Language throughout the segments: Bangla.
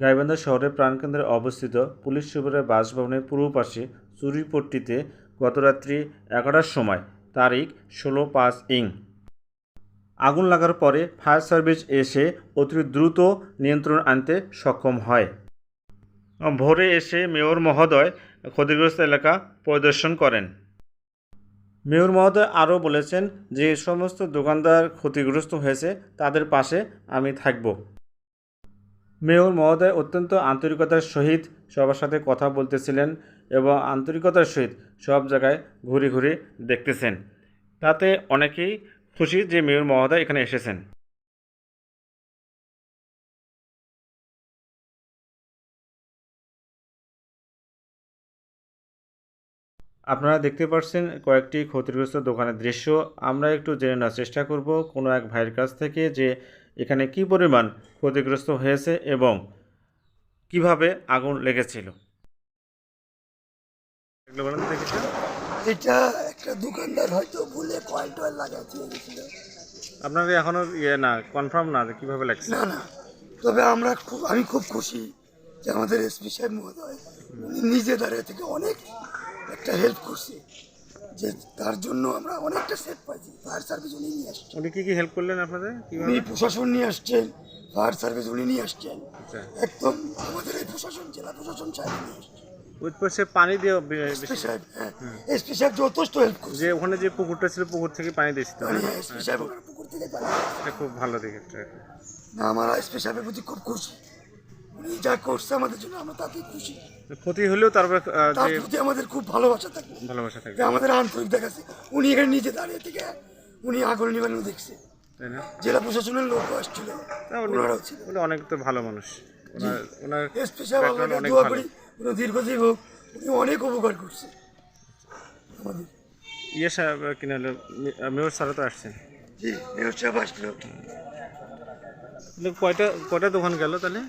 গাইবান্ধা শহরের প্রাণকেন্দ্রে অবস্থিত পুলিশ সুপারের বাসভবনের পূর্ব পাশে চুরিপট্টিতে গতরাত্রি এগারোটার সময় তারিখ ষোলো পাঁচ ইং। আগুন লাগার পরে ফায়ার সার্ভিস এসে অতি দ্রুত নিয়ন্ত্রণ আনতে সক্ষম হয়। ভোরে এসে মেয়র মহোদয় ক্ষতিগ্রস্ত এলাকা পরিদর্শন করেন। মেয়র মহোদয় আরও বলেছেন যে সমস্ত দোকানদার ক্ষতিগ্রস্ত হয়েছে, তাদের পাশে আমি থাকব। মেয়র মহোদয় অত্যন্ত আন্তরিকতার সহিত সবার সাথে কথা বলতেছিলেন এবং আন্তরিকতার সহিত সব জায়গায় ঘুরে ঘুরে দেখতেছেন। তাতে অনেকেই খুশি যে মেয়র মহোদয় এখানে এসেছেন। আপনারা দেখতে পাচ্ছেন কয়েকটি ক্ষতিগ্রস্ত দোকানের দৃশ্য। আমরা একটু জেনে নেওয়ার চেষ্টা করব কোনো এক ভাইয়ের কাছ থেকে যে এখানে কি পরিমাণ ক্ষতিগ্রস্ত হয়েছে এবং কীভাবে আগুন লেগেছিল। এটা একটা দোকানদার হয়তো ভুলে কয়েল টয়েল লাগাতে আপনার এখনও ইয়ে না কনফার্ম না যে কীভাবে লাগছে? না না। তবে আমরা খুব আমি খুব খুশি যে আমাদের এসপি সাহেব মহোদয় উনি নিজে দাঁড়িয়ে থেকে অনেক একটা হেল্প করছে। যে তার জন্য আমরা অনেকটা সেফ পাইছি। ফায়ার সার্ভিস উনি নিয়ে আসছেন। উনি কি কি হেল্প করলেন আপনাদের? উনি প্রশাসন নিয়ে আসছেন। ফায়ার সার্ভিস উনি নিয়ে আসছেন। আচ্ছা। একদম আমাদের এই প্রশাসন জেলা প্রশাসন সাহেব নিয়ে আসছেন। ওই পানি দিয়ে এসপি সাহেব হ্যাঁ। এসপি সাহেব যথেষ্ট হেল্প করছে। যে ওখানে যে পুকুরটা ছিল পুকুর থেকে পানি দিচ্ছিল এসপি সাহেব পুকুর থেকে পানি খুব ভালো না আমার এসপি সাহেবের প্রতি খুব খুশি। উনি যা করছে আমাদের জন্য আমরা তাতেই খুশি। ক্ষতি হলেও তারপরে তার প্রতি আমাদের খুব ভালোবাসা থাকে। ভালোবাসা থাকবে যে আমাদের আন্তরিক দেখাচ্ছে। উনি এখানে নিজে দাঁড়িয়ে থেকে উনি আগুন নিবানো দেখছে। তাই না? জেলা প্রশাসনের লোক আসছিল। ওনারাও ছিল অনেক তো ভালো মানুষ। ওনার ওনার সাহেব অনেক দোয়া। করি উনি দীর্ঘজীব হোক উনি অনেক উপকার করছে। আমাদের। ইয়ে সাহেব কিনা মেয়র স্যারও তো আসছেন। জি মেয়র সাহেব তাহলে কয়টা কয়টা দোকান গেল তাহলে?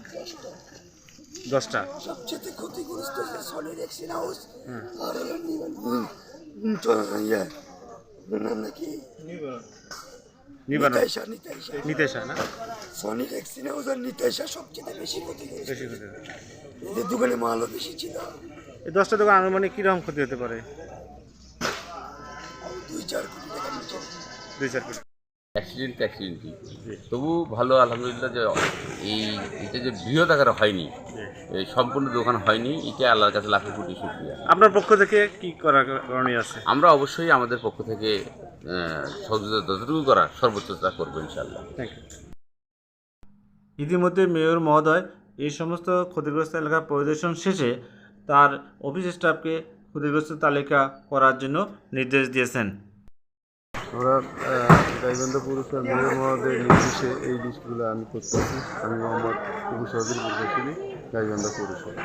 দশটা। সবচেয়ে ক্ষতিগ্রস্ত যে হাউস আর ইয়ে নাম নাকি? নিতাইশা নিতেশা না? সনি রেক্সিন হাউস আর নিতাইশা সবচেয়ে বেশি ক্ষতিগ্রস্ত। বেশি ক্ষতি হয়েছে। এদের দোকানে মালও বেশি ছিল। এই দশটা দোকান আনুমানিক কীরকম ক্ষতি হতে পারে? দুই চার কোটি টাকা দুই চার কোটি। অ্যাক্সিডেন্ট অ্যাক্সিডেন্টই। তবু ভালো আলহামদুলিল্লাহ যে এই এটা যে বৃহৎ আকারে হয়নি এই সম্পূর্ণ দোকান হয়নি এটা আল্লাহর কাছে লাখো কোটি শুক্রিয়া। আপনার পক্ষ থেকে কি করার করণীয় আছে? আমরা অবশ্যই আমাদের পক্ষ থেকে সহযোগিতা যতটুকু করার সর্বোচ্চ চেষ্টা করব ইনশাল্লাহ থ্যাংক ইতিমধ্যে মেয়র মহোদয় এই সমস্ত ক্ষতিগ্রস্ত এলাকা পরিদর্শন শেষে তার অফিস স্টাফকে ক্ষতিগ্রস্ত তালিকা করার জন্য নির্দেশ দিয়েছেন। আমরা গাইবান্ধা পৌরসভার মেয়র মহোদয়ের নির্দেশে এই লিস্টগুলো আমি করতেছি। আমি মোহাম্মদ উপসভাপতি প্রকৌশলী গাইবান্ধা পৌরসভা।